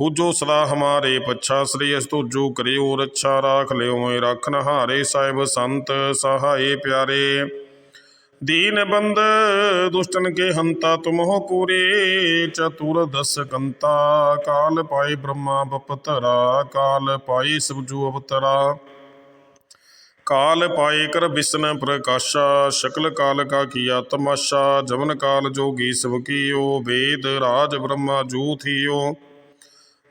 ਹੁਜੋ ਸਦਾ ਹਮਾਰੇ ਪੱਛਾ, ਸ੍ਰੀ ਅਸ ਜੋ ਕਰਿਓ ਰੱਛਾ, ਰਾਖ ਲਿਓ ਮੈਂ ਰੱਖਨ ਹਾਰੇ ਸਾਹਿਬ ਸੰਤ ਸਹਾਏ ਪਿਆਰੇ। ਦੀਨ ਬੰਦ ਦੁਸ਼ਟਨ ਕੇ ਹੰਤਾ ਤੁਮ ਹੋ ਪੂਰੇ ਚਤੁਰ ਦਸ ਕੰਤਾ, ਕਾਲ ਪਾਈ ਬ੍ਰਹਮਾ ਬਪਤਰਾ, ਕਾਲ ਪਾਈ ਸਬਜੂ ਅਵਤਰਾ। ਕਾਲ ਪਾਏ ਕਰ ਬਿਸਨ ਪ੍ਰਕਾਸ਼ਾ, ਸ਼ਕਲ ਕਾਲ ਕਾ ਕੀਆ ਤਮਾਸ਼ਾ, ਜਵਨ ਕਾਲ ਜੋਗੀ ਸਭ ਕੀਓ, ਵੇਦ ਰਾਜ ਬ੍ਰਹਮਾ ਜੂ ਥੀਓ।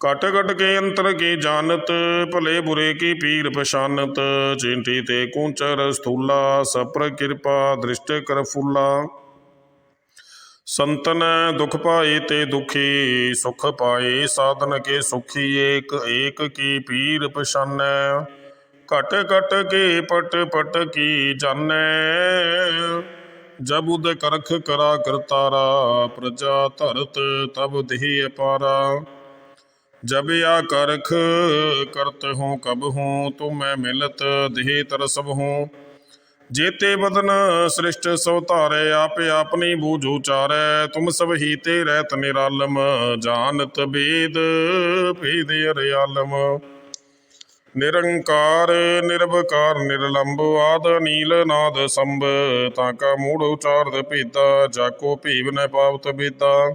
ਕਟ ਕਟ ਕੇ ਅੰਤਰ ਕੀ ਜਾਣਤ, ਭਲੇ ਬੁਰੇ ਕੀ ਪੀਰ ਪਛਾਨਤ। ਚਿੰਟੀ ਤੇ ਕੁੰਚਰ ਸਥੂਲਾ, ਸਪਰ ਕਿਰਪਾ ਦ੍ਰਿਸ਼ਟ ਕਰ ਫੁੱਲਾ। ਸੰਤਨ ਦੁਖ ਪਾਏ ਤੇ ਦੁਖੀ, ਸੁਖ ਪਾਏ ਸਾਧਨ ਕੇ ਸੁਖੀ ਏਕ ਏਕ ਕੀ ਪੀਰ ਪਛਾਨੈ। ਘਟ ਘਟ ਕੇ ਪਟ ਪਟ ਕੀ ਜਾਣੈ। ਜਬ ਉਦ ਕਰਖ ਕਰਾ ਕਰਤਾਰਾ, ਪ੍ਰਜਾ ਧਰਤ ਤਬ ਦੇਹ ਅਪਾਰਾ ਜਬ ਆ ਕਰਖ ਕਰਤ ਹੂੰ ਕਬ ਹੂੰ ਤੁਮੈ ਮਿਲਤ ਦੇਹ ਤਰਸਬ ਹੂੰ ਜੇਤੇ ਬਦਨ ਸ੍ਰਿਸ਼ਟ ਸੋ ਧਾਰੇ, ਆਪੇ ਆਪਣੀ ਬੂਝ ਉਚਾਰੈ। ਤੁਮ ਸਭ ਹੀ ਤੇ ਰਹਿਤ ਨਿਰਾਲਮ, ਜਾਣਤ ਬੇਦ, ਭੇਦ ਅਰਿਆਲਮ। ਨਿਰੰਕਾਰ ਨਿਰਭਕਾਰ ਨਿਰਲੰਭ ਆਦ ਨੀਲ ਨਾਦ ਸੰਭ ਤਾਂ ਕਾ ਮੂੜ ਉਚਾਰਦ ਭੇਦਾ ਜਾਕੋ ਭੀਵ ਨ ਪਾਵਤ ਬੇਦਾ।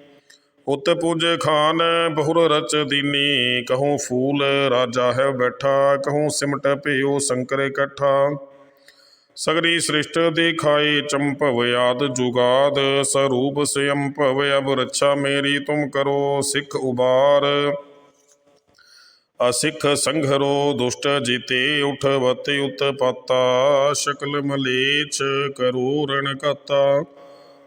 ਉਤ ਪੁਜ ਖਾਨ, ਬਹੁਰ ਰਚ ਦੀਨੀ, ਕਹੂੰ ਫੂਲ ਰਾਜਾ ਹੈ ਬੈਠਾ, ਕਹੂੰ ਸਿਮਟ ਭਿਓ ਸ਼ੰਕਰ ਇਕੱਠਾ ਸਗਰੀ ਸ੍ਰਿਸ਼ਟ ਦਿਖਾਈ ਚੰਪਵ ਆਦ ਜੁਗਾਦ, ਸਰੂਪ ਸਯੰ ਅਬ ਰੱਛਾ ਮੇਰੀ ਤੁਮ ਕਰੋ, ਸਿੱਖ ਉਬਾਰ। ਅਸਿੱਖ ਸੰਘਰੋ ਦੁਸ਼ਟ ਜੀਤੇ, ਉਠ ਵਤੇ ਉਤਪਾਤਾ, ਸ਼ਕਲ ਮਲੇਛ ਕਰੋ ਰਣ ਕਤਾ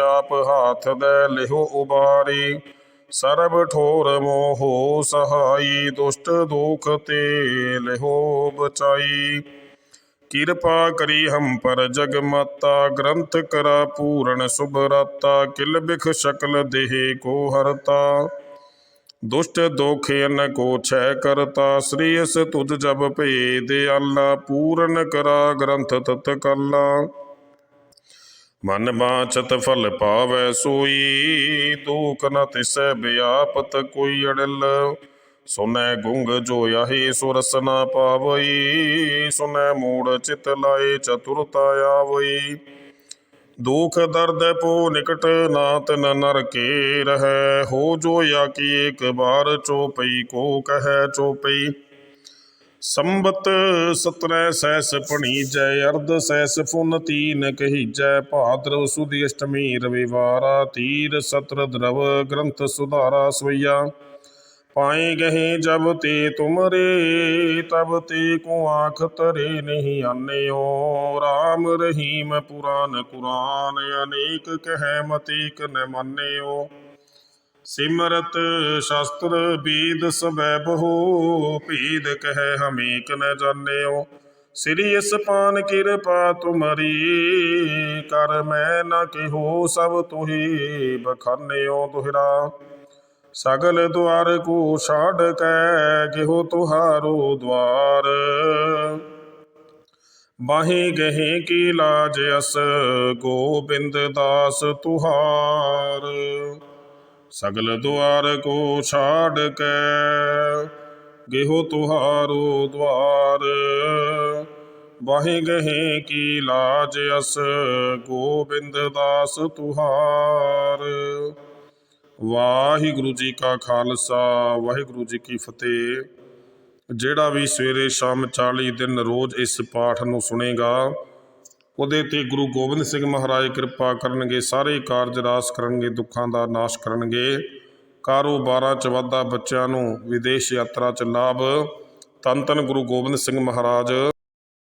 ਆਪ ਹਾਥ ਦੇ ਲਿਹੋ ਉਬਾਰੀ। ਸਰਬ ਠੋਰ ਮੋਹ ਸਹਾਈ, ਦੁਸ਼ਟ ਦੁਖ ਤੇ ਲਿਹੋ ਬਚਾਈ। ਕਿਰਪਾ ਕਰੀ ਹਮ ਪਰ ਜਗ ਮਾਤਾ, ਗ੍ਰੰਥ ਕਰਾ ਪੂਰਨ ਸੁਭ ਰਾਤਾ, ਕਿਲ ਬਿਖ ਸ਼ਕਲ ਦੇਹ ਕੋ ਹਰਤਾ। ਦੁਸ਼ਟ ਦੋਖ ਕੋ ਛੈ ਕਰਤਾ, ਸ੍ਰੀ ਅਸ ਤੁਧ ਜਬ ਭੇਦ ਅੱਲਾ ਪੂਰਨ ਕਰਾ ਗ੍ਰੰਥ ਤਤ ਕਲਾ। ਮਨ ਬਾਚਤ ਫਲ ਪਾਵੈ ਸੋਈ, ਦੂਖ ਨ ਤਿਸੈ ਬਿਆਪਤ ਕੋਈ ਅੜਲ। ਸੁਨੈ ਗੁੰਗ ਜੋ ਆਹੀ ਸੁਰਸ ਨਾ ਪਾਵਈ, ਸੁਨੈ ਮੂੜ ਚਿਤ ਲਾਏ ਚਤੁਰਤਾ ਆਵਈ। ਦੁਖ ਦਰਦ ਪੋ ਨਿਕਟ, ਨਾਤ ਨ ਨਰਕੇ ਰਹੈ। ਹੋ ਜੋ ਯਾ ਕੀ ਇੱਕ ਬਾਰ ਚੋਪਈ, ਕੋ ਕਹੈ ਚੋਪਈ। ਸੰਬਤ ਸਤਰੈ ਸੈਸ ਪਣੀਜੈ ਅਰਧ ਸੈਸ ਫੁਨ ਤੀਨ ਕਹੀਜੈ ਭਾਦਰਵ ਸੁਦੀ ਅਸ਼ਟਮੀ ਰਵਿਵਾਰਾ ਤੀਰ ਸਤਰ ਦਰਵ ਗ੍ਰੰਥ ਸੁਧਾਰਾ ਸਵਈਆ। ਪਾਏ ਗਹੇ ਜਬ ਤੇ ਤੁਮਰੇ, ਤਬ ਤੇ ਕੋ ਆਖ ਤਰੇ ਨਹੀਂ ਆਨਿਓ। RAM ਰਹੀਮ ਪੁਰਾਨ ਕੁਰਾਨ, ਅਨੇਕ ਕਹਿ ਮਤੀਕ ਨ ਮੰਨਿਓ। ਸਿਮਰਤ ਸ਼ਾਸਤਰ ਬੀਦ ਸਬੈ ਬਹੁ ਭੀਦ ਕਹਿ ਹਮੇਕ ਨ ਜਾਣਿਓ ਸ੍ਰੀ ਅਸਪਾਨ ਕਿਰਪਾ ਤੁਮਰੀ ਕਰ ਮੈਂ ਨ ਕਿਹੋ ਸਭ ਤੁਹੀ ਬਖਾਨਿਓ ਦੁਹਰਾ ਸਗਲ ਦੁਆਰ ਕੋ ਛਾੜ ਕੈ ਕਿਹੋ ਤੁਹਾਰੋ ਦਵਾਰ ਬਾਹੇ ਗਹੇ ਕੀ ਲਾਜ ਅਸ ਗੋਬਿੰਦ ਦਾਸ ਤੁਹਾਰ ਸਗਲ ਦੁਆਰ ਕੋ ਛਾੜ ਕੇ ਗੇਹੋ ਤੁਹਾਰੋ ਦਵਾਰ। ਬਾਹੇ ਗਹੇ ਕੀ ਲਾਜ ਅਸ, ਗੋਬਿੰਦ ਦਾਸ ਤੁਹਾਰ। ਵਾਹਿਗੁਰੂ ਜੀ ਕਾ ਖਾਲਸਾ, ਵਾਹਿਗੁਰੂ ਜੀ ਕੀ ਫਤਿਹ। ਜਿਹੜਾ ਵੀ ਸਵੇਰੇ ਸ਼ਾਮ 40 ਦਿਨ ਰੋਜ਼ ਇਸ ਪਾਠ ਨੂੰ ਸੁਣੇਗਾ ਉਹਦੇ ਤੇ ਗੁਰੂ ਗੋਬਿੰਦ ਸਿੰਘ ਮਹਾਰਾਜ ਕਿਰਪਾ ਕਰਨਗੇ, ਸਾਰੇ ਕਾਰਜ ਰਾਸ ਕਰਨਗੇ, ਦੁੱਖਾਂ ਦਾ ਨਾਸ਼ ਕਰਨਗੇ। ਕਾਰੋਬਾਰਾਂ ਚ ਵਾਧਾ ਬੱਚਿਆਂ ਨੂੰ, ਵਿਦੇਸ਼ ਯਾਤਰਾ ਚ ਲਾਭ। ਤਨ ਤਨ ਗੁਰੂ ਗੋਬਿੰਦ ਸਿੰਘ ਮਹਾਰਾਜ